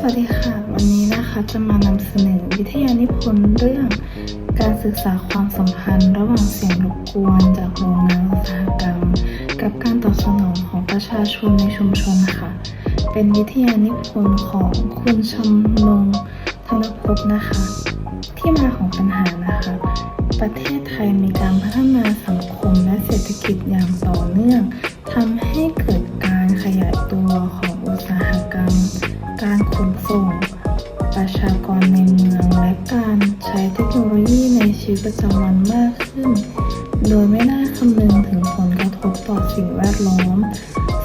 สวัสดีค่ะ วันนี้นะคะจะมานำเสนอวิทยานิพนธ์เรื่อง การศึกษาความสัมพันธ์ระหว่างเสียงรบกวนจากโรงงานอุตสาหกรรม กับการตอบสนองของประชาชนในชุมชนค่ะ เป็นวิทยานิพนธ์ของคุณชำนงธนภพนะคะ ที่มาของปัญหานะคะ ประเทศไทยมีการพัฒนาสังคมและเศรษฐกิจอย่างต่อเนื่องทำให้เกิดการขยายตัวของอุตสาหกรรม การขนส่ง ประชากรในเมืองและการใช้เทคโนโลยีในชีวิตประจำวันมากขึ้น โดยไม่ได้คำนึงถึงผลกระทบต่อสิ่งแวดล้อม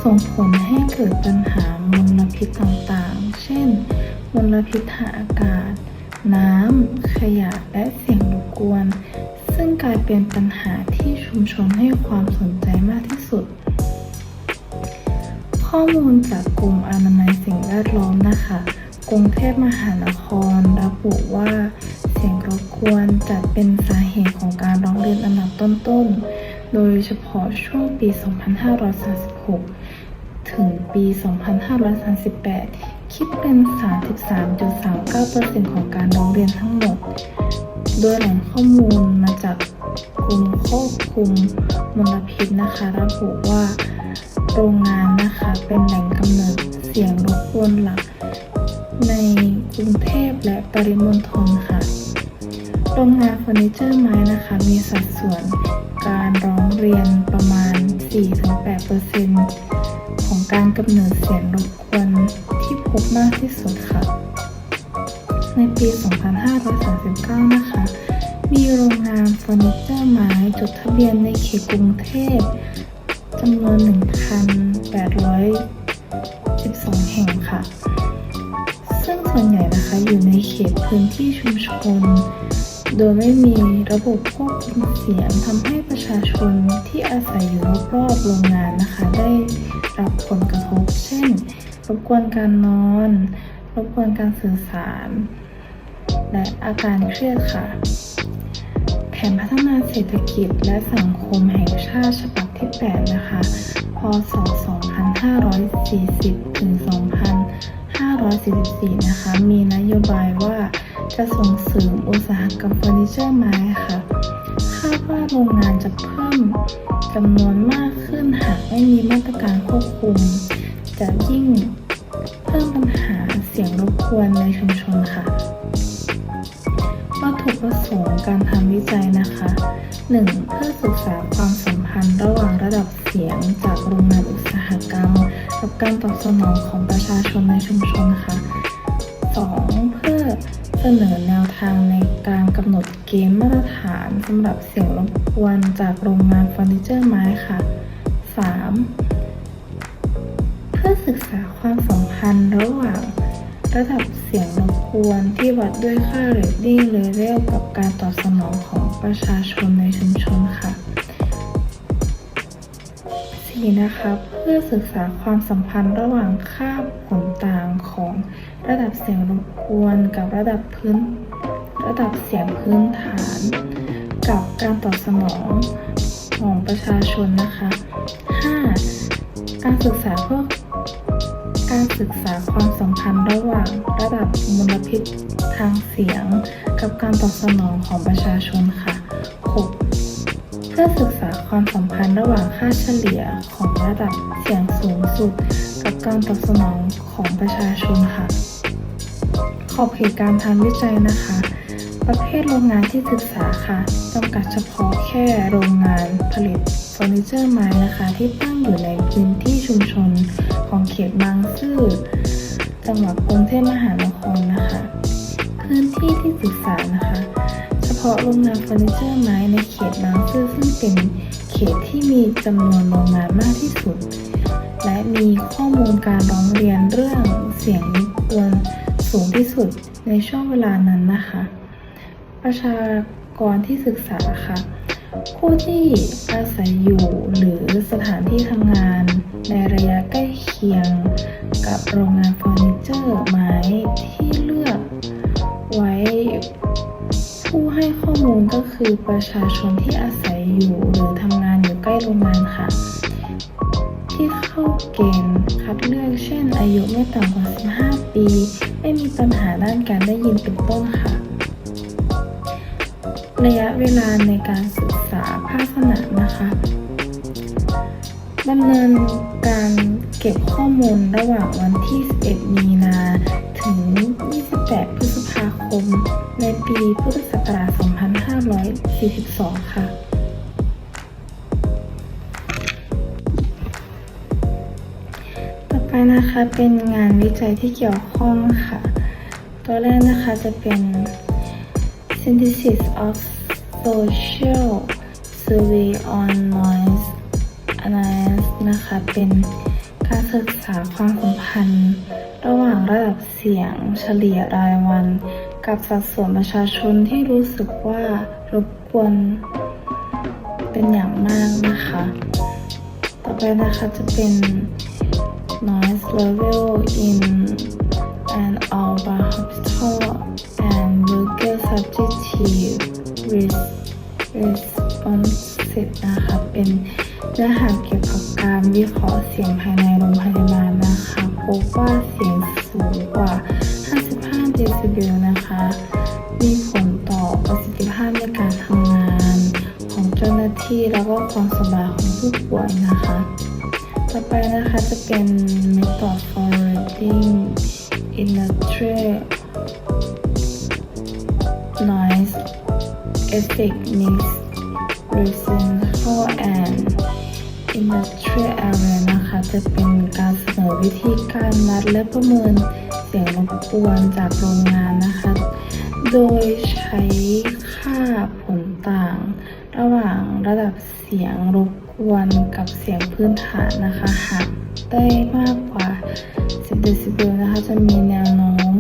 ส่งผลให้เกิดปัญหามลพิษต่างๆ เช่น มลพิษทางอากาศ น้ำ ขยะ และเสียงรบกวน ซึ่งกลายเป็นปัญหาที่ชุมชนให้ความสนใจมากที่สุด ข้อมูลจากกรมอนามัยสิ่งแวดล้อมนะคะ กรุงเทพมหานครระบุว่า เสียงรบกวนจัดเป็นสาเหตุของการร้องเรียนอันดับต้นๆ โดยเฉพาะช่วงปี 2536 ถึงปี 2538 คิดเป็น 33.39%ของการร้องเรียนทั้งหมด โดยแหล่งข้อมูลมาจากกรมควบคุมมลพิษนะคะ ระบุว่า โรงงานนะคะ เป็นแหล่งกำเนิดเสียงรบกวนหลัก ในกรุงเทพและปริมณฑลค่ะ โรงงานเฟอร์นิเจอร์ไม้นะคะ มีสัดส่วนการร้องเรียนประมาณ 4-8%ของการกำเนิดเสียงรบกวนที่พบมากที่สุดค่ะ ในปี 2539 นะคะ มีโรงงานเฟอร์นิเจอร์ไม้จดทะเบียนในเขตกรุงเทพ จำนวน 1,812 แห่งค่ะ ซึ่งส่วนใหญ่นะคะอยู่ในเขตพื้นที่ชุมชน โดยไม่มีระบบควบคุมเสียงทำให้ประชาชนที่อาศัยอยู่รอบๆโรงงานนะคะ ได้รับผลกระทบ เช่น รบกวนการนอน รบกวนการสื่อสาร และอาการเครียดค่ะ แผนพัฒนาเศรษฐกิจและสังคมแห่งชาติฉบับ ที่ 8 นะคะ พศ 2540 ถึง 2544 นะคะ มีนโยบายว่าจะส่งเสริมอุตสาหกรรมเฟอร์นิเจอร์ไม้ค่ะ คาดว่าโรงงานจะเพิ่มจำนวนมากขึ้นหากไม่มีมาตรการควบคุม จะยิ่งเพิ่มปัญหาเสียงรบกวนในชุมชนค่ะ วัตถุประสงค์การทำวิจัยนะคะ 1. เพื่อศึกษาความสัมพันธ์ระหว่างระดับเสียงจากโรงงานอุตสาหกรรม กับการตอบสนองของประชาชนในชุมชนค่ะ 2. เพื่อเสนอแนวทางในการกำหนดเกณฑ์มาตรฐานสำหรับเสียงรบกวนจากโรงงานเฟอร์นิเจอร์ไม้ค่ะ 3. เพื่อศึกษาความสัมพันธ์ระหว่างระดับเสียงรบกวนที่วัดด้วยค่าเรตติ้งเลเวลกับการตอบสนองของ ประชาชนในชุมชนค่ะ 4. นะคะเพื่อศึกษาความสัมพันธ์ระหว่างค่าผลต่างของระดับเสียงรบกวนกับระดับพื้น ระดับเสียงพื้นฐาน กับการตอบสนองของประชาชนนะคะ 5. การศึกษาเพื่อการศึกษาความสัมพันธ์ระหว่างระดับมลพิษทางเสียง กับการตอบสนองของประชาชนค่ะ 6. เพื่อศึกษาความสัมพันธ์ระหว่างค่าเฉลี่ยของระดับเสียงสูงสุด กับการตอบสนองของประชาชนค่ะ ขอบเขตการทำวิจัยนะคะ ประเภทโรงงานที่ศึกษาค่ะจำกัดเฉพาะแค่โรงงานผลิตเฟอร์นิเจอร์ไม้นะคะ ที่ตั้งอยู่ในพื้นที่ชุมชนของเขตบางซื่อจังหวัดกรุงเทพมหานครนะคะ พื้นที่ที่ศึกษานะคะ เฉพาะโรงงานเฟอร์นิเจอร์ไม้ในเขตบางซื่อซึ่งเป็นเขตที่มีจำนวนโรงงานมากที่สุด และมีข้อมูลการร้องเรียนเรื่องเสียงรบกวนสูงที่สุดในช่วงเวลานั้นนะคะ ประชากรที่ศึกษาค่ะผู้ที่อาศัยอยู่หรือสถานที่ทำงานในระยะใกล้เคียงกับโรงงานเฟอร์นิเจอร์ไม้ที่ ไว้ ผู้ให้ข้อมูลก็คือประชาชนที่อาศัยอยู่หรือทำงานอยู่ใกล้โรงงานค่ะ ที่เข้าเกณฑ์คัดเลือกเช่น อายุไม่ต่ำกว่า 15 ปี ไม่มีปัญหาด้านการได้ยินเป็นต้นค่ะ ระยะเวลาในการศึกษาภาคสนามนะคะดำเนินการเก็บข้อมูลระหว่างวันที่ 11 มีนา ถึง 28 พ ม ในปีพุทธศักราช 2542 ค่ะ ต่อไปนะคะเป็นงานวิจัยที่เกี่ยวข้องค่ะ ตัวแรกนะคะจะเป็น synthesis of social survey on noise analysis นะคะเป็นการศึกษาความสัมพันธ์ ระหว่างระดับเสียงเฉลี่ยรายวัน กับสัดส่วนประชาชนที่รู้สึกว่ารบกวนเป็นอย่างมากนะคะ ต่อไปนะคะจะเป็น noise level in and Alba hospital and local subjective res- responsive นะคะเป็นเนื้อหาเกี่ยวกับการวิเคราะห์เสียงภายในโรงพยาบาลนะคะพบว่าเสียงสูงกว่า ก็ความสบายของผู้ป่วยนะคะ ต่อไปนะคะจะเป็น method for reading industrial noise effect mix residential and industrial area นะคะ จะเป็นการเสนอวิธีการวัดและประเมินเสียงรบกวนจากโรงงานนะคะ โดยใช้ค่าผลต่าง ระหว่างระดับเสียงรบกวนกับเสียงพื้นฐานนะคะหากได้มากกว่า 10เดซิเบลนะคะ จะมีแนวโน้ม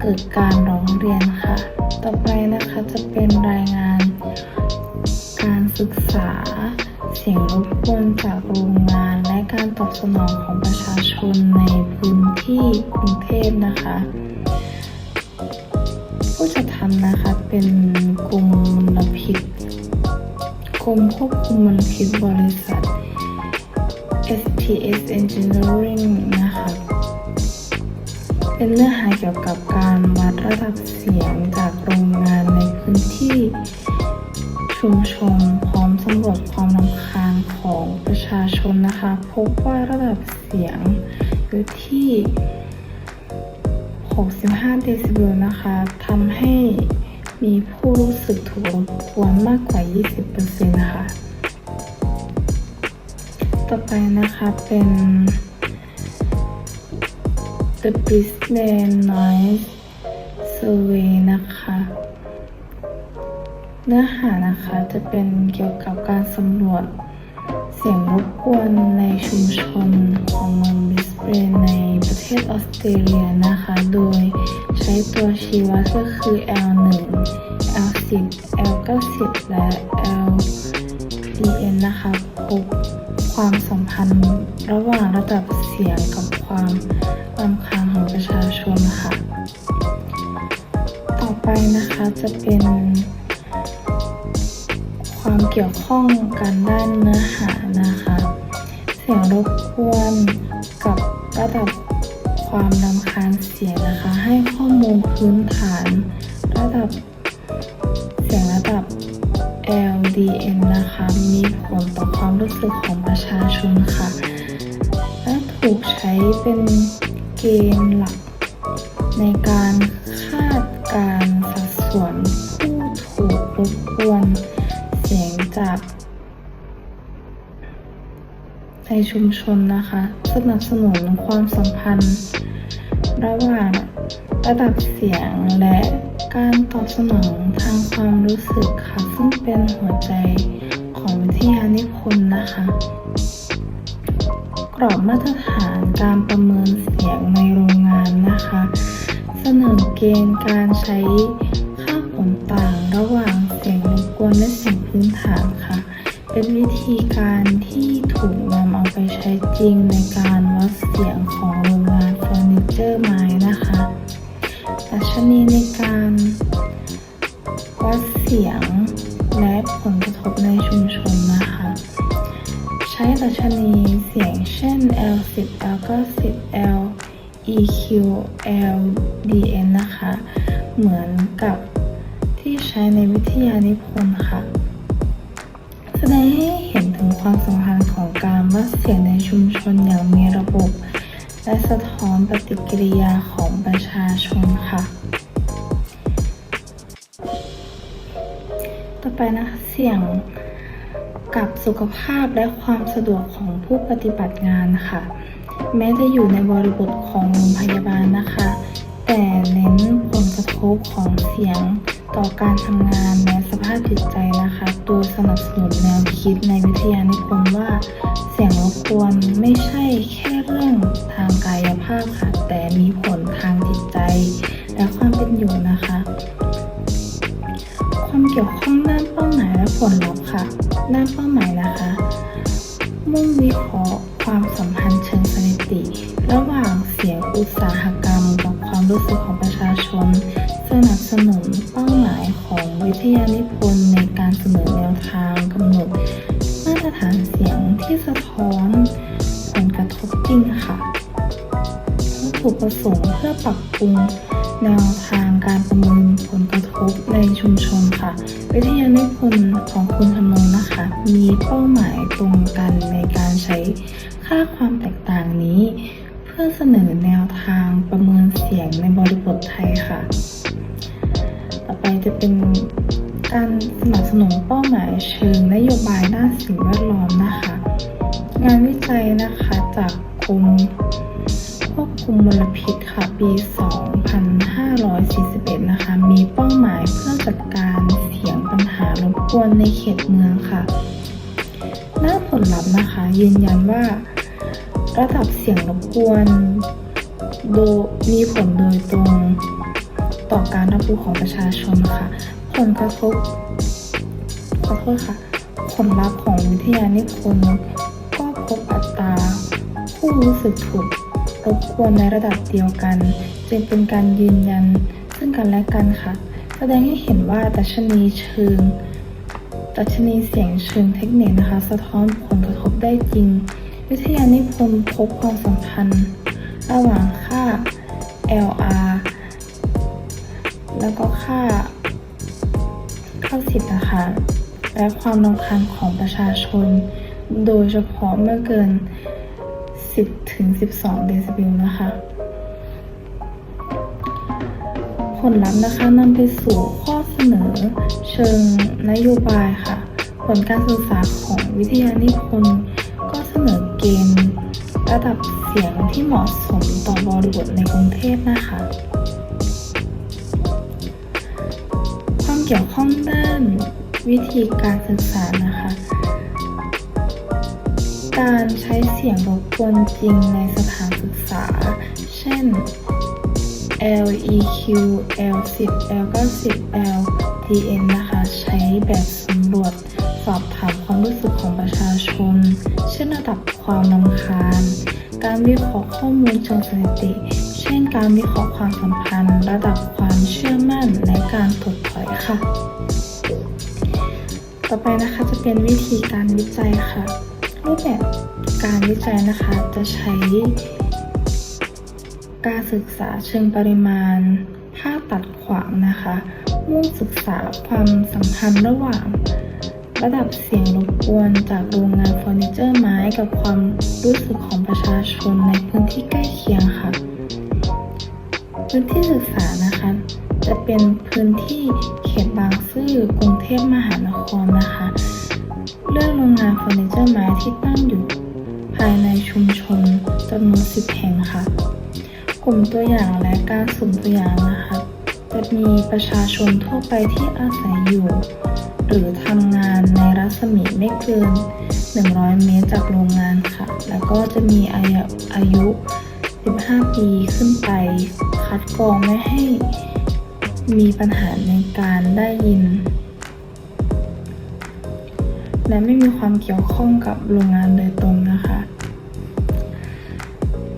เกิดการร้องเรียนค่ะ ต่อไปนะคะจะเป็นรายงานการศึกษาเสียงรบกวนจากโรงงานและการตอบสนองของประชาชนในพื้นที่กรุงเทพนะคะ ทำนะคะ เป็นกรมมลพิษกรมควบคุมมลพิษบริษัท STS Engineering นะคะ เป็นเนื้อหาเกี่ยวกับการวัดระดับเสียงจากโรงงานในพื้นที่ชุมชนพร้อมสำรวจความรำคาญของประชาชนนะคะ พบว่าระดับเสียงอยู่ที่ 65 เดซิเบลนะคะทำให้มีผู้รู้สึกถูกรบกวนมากกว่า 20%ค่ะต่อไปนะคะเป็น The Brisbane Noise Survey นะคะ เนื้อหานะคะจะเป็นเกี่ยวกับการสำรวจ สียงรบกวนในชุมชนของเมืองบริสเบนในประเทศออสเตรเลียนะคะ โดยใช้ตัวชี้วัดก็คือ L1 L10 L90 และ LDN นะคะพบความสัมพันธ์ระหว่างระดับเสียงกับความรำคาญของประชาชนค่ะ ต่อไปนะคะจะเป็น ความเกี่ยวข้องกันด้านเนื้อหานะคะ เสียงรบกวนกับระดับความรำคาญเสียงนะคะ ให้ข้อมูลพื้นฐาน ระดับเสียงระดับ LDN นะคะ มีผลต่อความรู้สึกของประชาชนค่ะ และถูกใช้เป็นเกณฑ์หลักในการ ชุมชนนะคะ สนับสนุนความสัมพันธ์ ระหว่างระดับเสียงและการตอบสนองทางความรู้สึกค่ะ ซึ่งเป็นหัวใจของวิทยานิพนธ์นะคะ กรอบมาตรฐานการประเมินเสียงในโรงงานนะคะ เสนอเกณฑ์การใช้ค่าผลต่างระหว่างเสียงรบกวนและเสียงพื้นฐานค่ะ เป็นวิธีการที่ถูกนำเอา ไปใช้จริงในการวัดเสียงของโรงงานเฟอร์นิเจอร์ไม้นะคะดัชนีในการวัดเสียงและผลกระทบในชุมชนนะคะ ใช้ดัชนีเสียงเฉ L EQ L DN นะคะ เหมือนกับที่ใช้ในวิทยานิพนธ์ค่ะ แสดงให้เห็นถึงความสัมพันธ์ของ การวัดเสียงในชุมชนอย่างมีระบบ และสะท้อนปฏิกิริยาของประชาชนค่ะ ต่อไปนะคะเสียงกับสุขภาพและความสะดวกของผู้ปฏิบัติงานค่ะ แม้จะอยู่ในบริบทของโรงพยาบาลนะคะ แต่เน้นผลกระทบของเสียง ต่อการทำงานและสภาพจิตใจนะคะโดยสนับสนุนแนวคิดในวิทยานิพนธ์ว่า เสียงรบกวนไม่ใช่แค่เรื่องทางกายภาพค่ะ แต่มีผลทางจิตใจ และความเป็นอยู่นะคะ ความเกี่ยวข้องด้านเป้าหมายและผลลัพธ์ค่ะ ด้านเป้าหมายนะคะ มุ่งวิเคราะห์ความสัมพันธ์เชิงสถิติ ระหว่างเสียงอุตสาหกรรมกับความรู้สึกของ ยานิพนธ์ในการเสนอแนวทางกำหนด มาตรฐานเสียงที่สะท้อนผลกระทบจริงค่ะวัตถุประสงค์เพื่อปรับปรุง ค่ะ ปี 2541 นะคะ มีเป้าหมายเพื่อจัดการเสียงปัญหารบกวนในเขตเมืองค่ะด้านผลลัพธ์นะคะ ยืนยันว่า ระดับเสียงรบกวนโดมีผลโดยตรงต่อการรับรู้ของประชาชนค่ะ ผลกระทบขอโทษค่ะ ผลลัพธ์ของวิทยานิพนธ์ก็พบอัตราผู้รู้สึกถูก รบกวนในระดับเดียวกัน จึงเป็นการยืนยัน ซึ่งกันและกันค่ะ แสดงให้เห็นว่าดัชนีเชิงดัชนีเสียงเชิงเทคนิคนะคะ สะท้อนผลกระทบได้จริง วิทยานิพนธ์พบความสัมพันธ์ ระหว่างค่า LR แล้วก็ค่าค่าสิทธิ์นะคะ และความรำคาญของประชาชน โดยเฉพาะเมื่อเกิน 10 ถึง 12 เดซิเบลนะคะ ผลลัพธ์นะคะนำไปสู่ข้อเสนอเชิงนโยบายค่ะ ผลการศึกษาของวิทยานิพนธ์ก็เสนอเกณฑ์ระดับเสียงที่เหมาะสมต่อบริบทในกรุงเทพนะคะ ความเกี่ยวข้องด้านวิธีการศึกษานะคะ การใช้เสียงรบกวนจริงในสถานศึกษา เช่น LEQ L10 L90 LTN นะคะ ใช้แบบสำรวจสอบถามความรู้สึกของประชาชน เช่นระดับความรำคาญ การวิเคราะห์ข้อมูลเชิงสถิติ เช่นการวิเคราะห์ความสัมพันธ์ ระดับความเชื่อมั่นและการถดถอยค่ะ ต่อไปนะคะจะเป็นวิธีการวิจัยค่ะ รูปแบบการวิจัยนะคะจะใช้ การศึกษาเชิงปริมาณภาพตัดขวางนะคะ มุ่งศึกษาความสัมพันธ์ระหว่าง ระดับเสียงรบกวนจากโรงงานเฟอร์นิเจอร์ไม้กับความรู้สึกของประชาชนในพื้นที่ใกล้เคียงค่ะ พื้นที่ศึกษานะคะ จะเป็นพื้นที่เขตบางซื่อกรุงเทพมหานครนะคะ เลือกโรงงานเฟอร์นิเจอร์ไม้ที่ตั้งอยู่ ภายในชุมชนจำนวน10แห่งค่ะ กลุ่มตัวอย่างและการสุ่มตัวอย่างนะคะ จะมีประชาชนทั่วไปที่อาศัยอยู่ หรือทำงานในรัศมีไม่เกิน 100 เมตรจากโรงงานค่ะ แล้วก็จะมีอายุอายุ 15 ปีขึ้นไป คัดกรองไม่ให้มีปัญหาในการได้ยิน และไม่มีความเกี่ยวข้องกับโรงงานโดยตรงนะคะ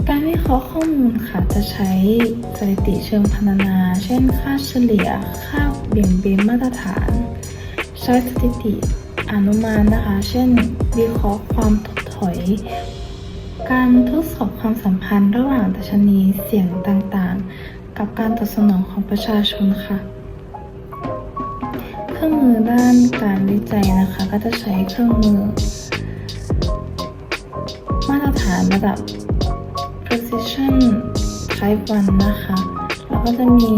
การวิเคราะห์ข้อมูลค่ะจะใช้สถิติเชิงพรรณนา เช่น ค่าเฉลี่ย ค่าเบี่ยงเบนมาตรฐาน ใช้สถิติอนุมานนะคะ เช่น วิเคราะห์ความถดถอย การทดสอบความสัมพันธ์ระหว่างดัชนีเสียงต่างๆ กับการตอบสนองของประชาชนค่ะ รื่องมือด้านการวิจัยนะคะ ก็จะใช้เครื่องมือ มาตรฐานระดับ precision type 1นะคะ แล้วก็จะมี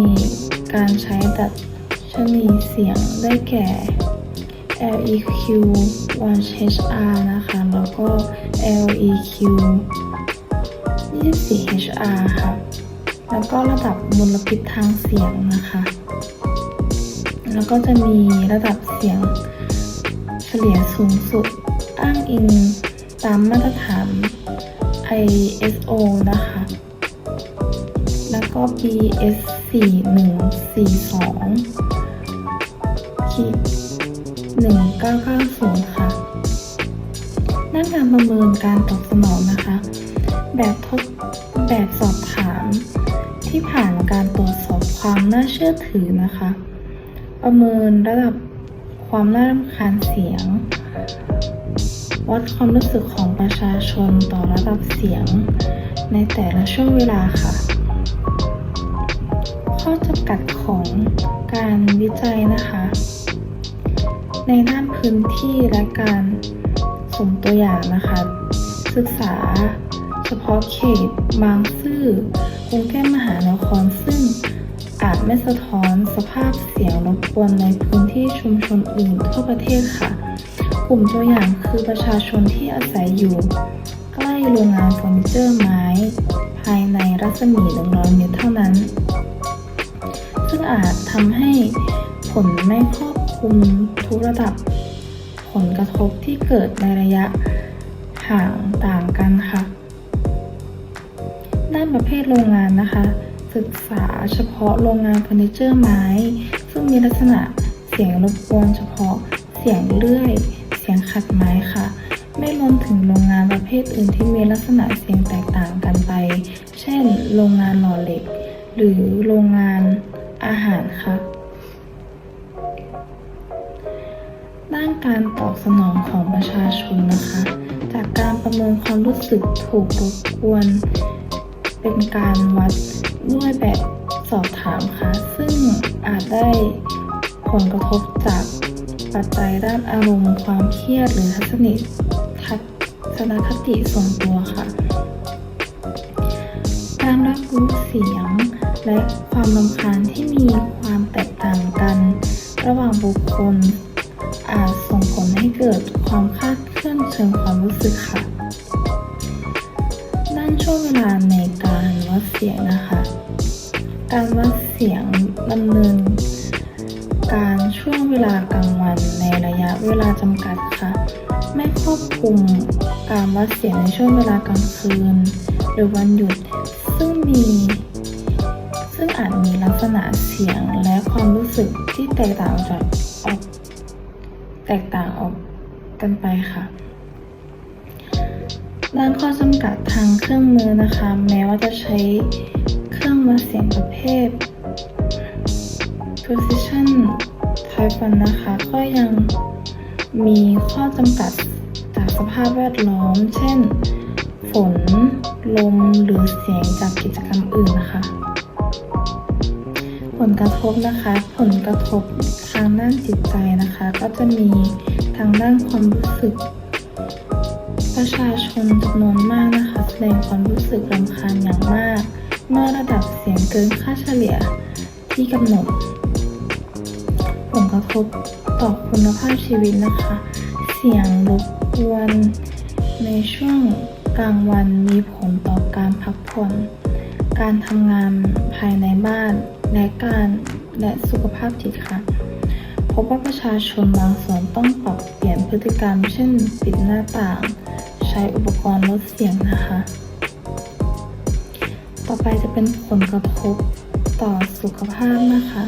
การใช้ดัชนีเสียงได้แก่ LEQ 1HR นะคะ แล้วก็ LEQ 24HR ค่ะ แล้วก็ระดับมลพิษทางเสียงนะคะ แล้วก็จะมีระดับเสียงเฉลี่ยสูงสุด อ้างอิงตามมาตรฐาน ISO นะคะ แล้วก็ BS 4142ขีด1990 ค่ะด้านการประเมินการตอบสนองนะคะ แบบทดแบบสอบถามที่ผ่านการตรวจสอบความน่าเชื่อถือนะคะ ประเมินระดับความน่ารำคาญเสียง วัดความรู้สึกของประชาชนต่อระดับเสียง ในแต่ละช่วงเวลาค่ะ ข้อจำกัดของการวิจัยนะคะ ในด้านพื้นที่และการสมตัวอย่างนะคะ ศึกษาเฉพาะเขตบางซื่อกรุงเทพมหานครซึ่งอ ไม่สะท้อนสภาพเสียงรบกวนในพื้นที่ชุมชนอื่นทั่วประเทศค่ะ กลุ่มตัวอย่างคือประชาชนที่อาศัยอยู่ ใกล้โรงงานเฟอร์นิเจอร์ไม้ ภายในรัศมี 100 เมตรเท่านั้น ซึ่งอาจทำให้ผลไม่ครอบคลุมทุกระดับ ผลกระทบที่เกิดในระยะห่างต่างกันค่ะ ด้านประเภทโรงงานนะคะ ศึกษาเฉพาะโรงงานเฟอร์นิเจอร์ไม้ ซึ่งมีลักษณะเสียงรบกวนเฉพาะเสียงเลื่อย เสียงขัดไม้ค่ะ ไม่รวมถึงโรงงานประเภทอื่นที่มีลักษณะเสียงแตกต่างกันไป เช่น โรงงานหล่อเหล็ก หรือโรงงานอาหารค่ะด้านการตอบสนองของประชาชนนะคะ จากการประเมินความรู้สึกถูกรบกวน เป็นการวัด ด้วยแบบสอบถามค่ะ ซึ่งอาจได้ผลกระทบจากปัจจัยด้านอารมณ์ความเครียดหรือทัศนิทัศนคติส่วนตัวค่ะ การรับรู้เสียงและความรำคาญที่มีความแตกต่างกัน ระหว่างบุคคล อาจส่งผลให้เกิดความคาดเคลื่อนเชิงความรู้สึกค่ะ ด้านช่วงเวลาในการวัดเสียงนะคะ การวัดเสียงดำเนิน การช่วงเวลากลางวันในระยะเวลาจำกัดค่ะไม่ครอบคลุมการวัดเสียงในช่วงเวลากลางคืน หรือวันหยุดซึ่งมี ซึ่งอาจมีลักษณะเสียงและความรู้สึกที่แตกต่างจากออกแตกต่างออกกันไปค่ะด้านข้อจำกัดทางเครื่องมือนะคะ แม้ว่าจะใช้ เครื่องวัดเสียงประเภท precision type 1นะคะ ก็ยังมีข้อจำกัดจากสภาพแวดล้อม เช่น ฝน ลม หรือเสียงจากกิจกรรมอื่นนะคะ ผลกระทบนะคะ ผลกระทบทางด้านจิตใจนะคะ ก็จะมีทางด้านความรู้สึก ประชาชนจำนวนมากนะคะแสดงความรู้สึกรำคาญอย่างมาก เมื่อระดับเสียงเกินค่าเฉลี่ยที่กำหนด ผลกระทบต่อคุณภาพชีวิตนะคะ เสียงรบกวนในช่วงกลางวันมีผลต่อการพักผ่อนการทำงานภายในบ้านและการและสุขภาพจิตค่ะพบว่าประชาชนบางส่วนต้องปรับเปลี่ยนพฤติกรรม เช่น ปิดหน้าต่าง ใช้อุปกรณ์ลดเสียงนะคะ ต่อไปจะเป็นผลกระทบต่อสุขภาพนะคะ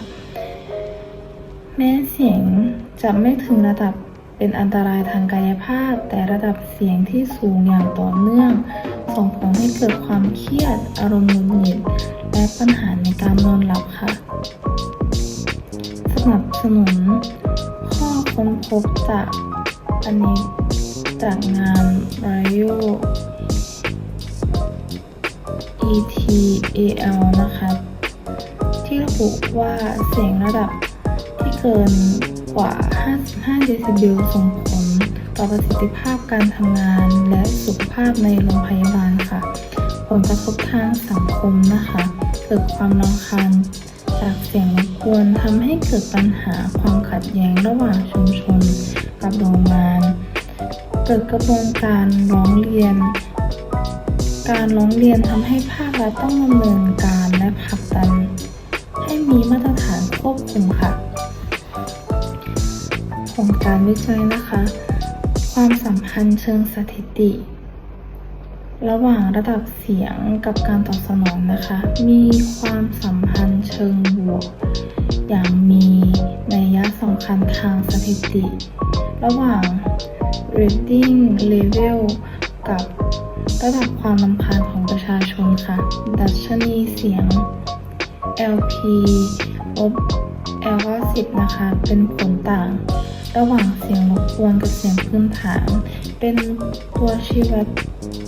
แม้เสียงจะไม่ถึงระดับเป็นอันตรายทางกายภาพ แต่ระดับเสียงที่สูงอย่างต่อเนื่อง ส่งผลให้เกิดความเครียด อารมณ์หงุดหงิดและปัญหาในการนอนหลับค่ะสนับสนุนข้อค้นพบจากอันนี้จากงาน r a y o ETAL นะคะ ที่ระบุว่าเสียงระดับที่เกินกว่า 55 เดซิเบลส่งผลต่อประสิทธิภาพการทำงานและสุขภาพในโรงพยาบาลค่ะ ผลกระทบทางสังคมนะคะ เกิดความรำคาญจากเสียงรบกวนทำให้เกิดปัญหาความขัดแย้งระหว่างชุมชนกับโรงงาน เกิดกระบวนการร้องเรียน การร้องเรียนทำให้ภาครัฐต้องดำเนินการและผลักดัน ให้มีมาตรฐานควบคุมค่ะ ของการวิจัยนะคะ ความสัมพันธ์เชิงสถิติ ระหว่างระดับเสียงกับการตอบสนองนะคะ มีความสัมพันธ์เชิงบวก อย่างมีนัยสำคัญทางสถิติ ระหว่าง reading level กับ ระดับความรำคาญของประชาชนค่ะ ดัชนีเสียง LP ลบ L90 นะคะ เป็นผลต่าง ระหว่างเสียงรบกวนกับเสียงพื้นฐาน เป็นตัวชี้วัด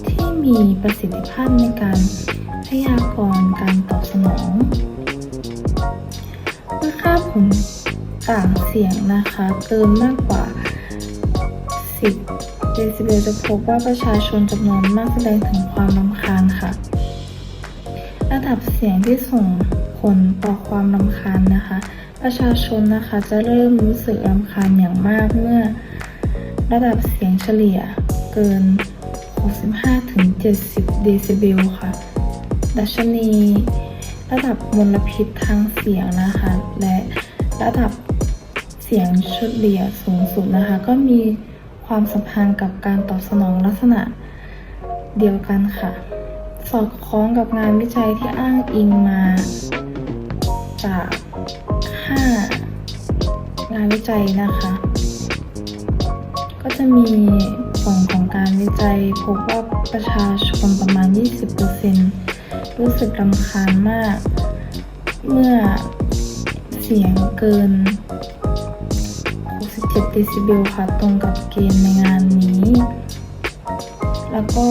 ที่มีประสิทธิภาพในการพยากรณ์การตอบสนองเมื่อค่าผลต่างเสียงนะคะ เกินมากกว่า 10 เดซิเบลจะพบว่าประชาชนจำนวนมากแสดงถึงความรำคาญค่ะ ระดับเสียงที่ส่งผลต่อความรำคาญนะคะ ประชาชนนะคะจะเริ่มรู้สึกรำคาญอย่างมากเมื่อ ระดับเสียงเฉลี่ยเกิน 65-70 เดซิเบลค่ะ ดัชนี ระดับมลพิษทางเสียงนะคะ และระดับเสียงเฉลี่ยสูงสุดนะคะ ก็มี ความสัมพันธ์กับการตอบสนองลักษณะเดียวกันค่ะ สอดคล้องกับงานวิจัยที่อ้างอิงมาจาก 5 งานวิจัยนะคะ ก็จะมีผลของการวิจัยพบว่าประชาชนประมาณ 20%รู้สึกรำคาญมาก เมื่อเสียงเกิน 67เดซิเบลค่ะตรงกับเกณฑ์ในงานนี้ แล้วก็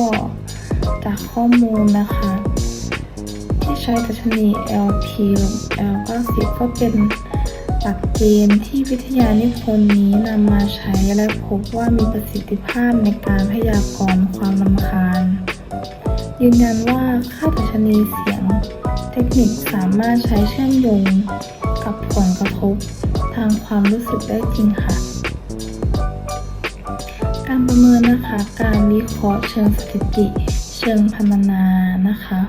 จากข้อมูลนะคะ ที่ใช้ดัชนี LP ลบ L90 ก็เป็นหลักเกณฑ์ที่วิทยานิพนธ์นี้นำมาใช้และพบว่ามีประสิทธิภาพในการพยากรณ์ความรำคาญ ยืนยันว่าค่าดัชนีเสียงเทคนิคสามารถใช้เชื่อมโยงกับผลกระทบทางความรู้สึกได้จริงค่ะ การประเมินนะคะ การวิเคราะห์เชิงสถิติ เชิงพรรณนานะคะ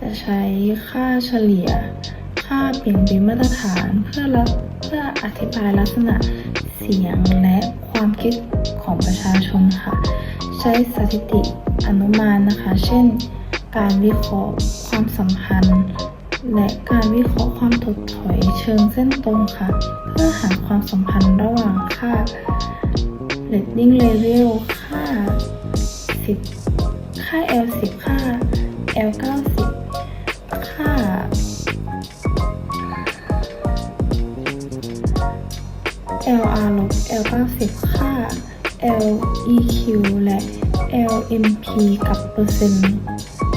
จะใช้ค่าเฉลี่ย ค่าเปลี่ยนเป็นมาตรฐานเพื่อรับเพื่ออธิบายลักษณะเสียงและความคิดของประชาชนค่ะ ใช้สถิติอนุมานนะคะ เช่น การวิเคราะห์ความสัมพันธ์ และการวิเคราะห์ความถดถอยเชิงเส้นตรงค่ะ เพื่อหาความสัมพันธ์ระหว่างค่า reading level ค่า 10 ค่า L10 ค่า L90 ค่า LR ลบ L90 ค่า LEQ และ LMP กับเปอร์เซ็นต์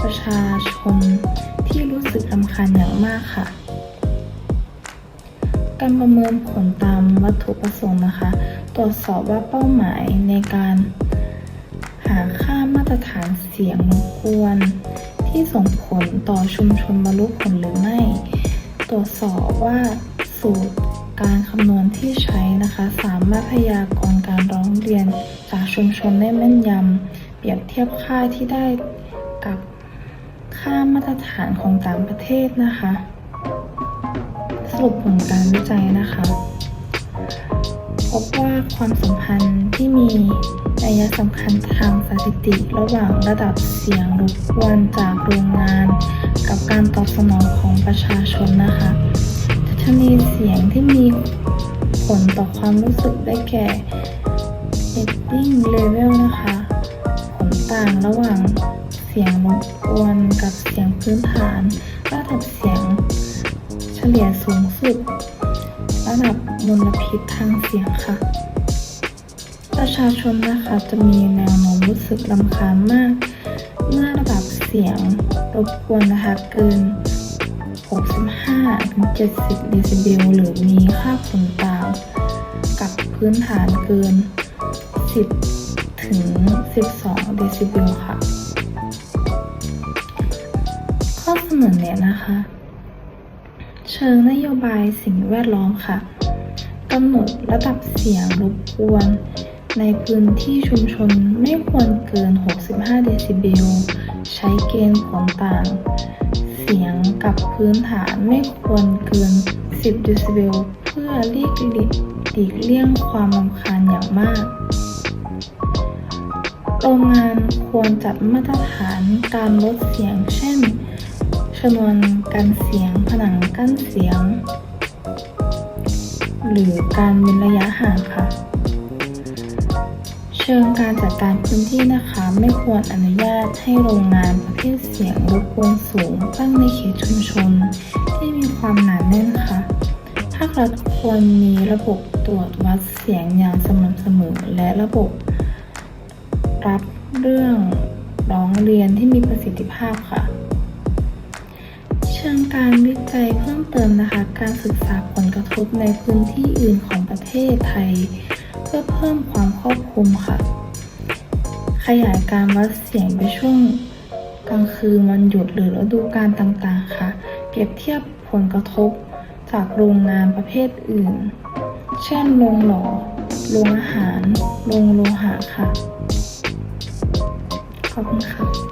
ประชาชนที่รู้สึกรำคาญอย่างมากค่ะการประเมินผลตามวัตถุประสงค์นะคะ ตรวจสอบว่าเป้าหมายในการหาค่ามาตรฐานเสียงรบกวน ที่ส่งผลต่อชุมชนบรรลุผลหรือไม่ ตรวจสอบว่าสูตรการคำนวณที่ใช้นะคะ สามารถพยากรณ์การร้องเรียนจากชุมชนได้แม่นยำเปรียบเทียบค่าที่ได้กับค่ามาตรฐานของต่างประเทศนะคะ สรุปผลการวิจัยนะคะ บว่าความสัมพันธ์ที่มีนัยสำคัญทางสถิติ ระหว่างระดับเสียงรบกวนจากโรงงาน กับการตอบสนองของประชาชนนะคะดัชนีเสียงที่มีผลต่อความรู้สึกได้แก่ reading level นะคะ ผลต่างระหว่างเสียงรบกวนกับเสียงพื้นฐานระดับเสียงเฉลี่ยสูงสุด ระดับมลพิษทางเสียงค่ะ ประชาชนนะคะจะมีแนวโน้มรู้สึกรำคาญมาก เมื่อระดับเสียงรบกวนนะคะเกิน 65ถึง70 เดซิเบลหรือมีค่าผลต่างกับพื้นฐานเกิน 10 ถึง 12 เดซิเบลค่ะ ข้อเสนอแนะนะคะ เชิงนโยบายสิ่งแวดล้อมค่ะกำหนดระดับเสียงรบกวน ในพื้นที่ชุมชนไม่ควรเกิน 65 เดซิเบล ใช้เกณฑ์ผลต่าง เสียงกับพื้นฐานไม่ควรเกิน 10 เดซิเบล เพื่อเลีกหลีกหลีกเลี่ยงความรำคาญอย่างมากโรงงานควรจัดมาตรฐานการลดเสียงเช่น ชนวนกันเสียง ผนังกั้นเสียง หรือการเว้นระยะห่างค่ะ เชิงการจัดการพื้นที่นะคะ ไม่ควรอนุญาตให้โรงงานประเภทเสียงรบกวนสูงตั้งในเขตชุมชน ที่มีความหนาแน่นค่ะภาครัฐควรมีระบบตรวจวัดเสียงอย่างสม่ำเสมอ และระบบ รับเรื่องร้องเรียนที่มีประสิทธิภาพค่ะ การวิจัยเพิ่มเติมนะคะ การศึกษาผลกระทบในพื้นที่อื่นของประเทศไทย เพื่อเพิ่มความครอบคลุมค่ะ ขยายการวัดเสียงไปช่วงกลางคืนวันหยุดหรือฤดูกาลต่างๆ ค่ะ เปรียบเทียบผลกระทบจากโรงงานประเภทอื่น เช่นโรงหล่อโรงอาหาร โรงโลหะค่ะ ขอบคุณค่ะ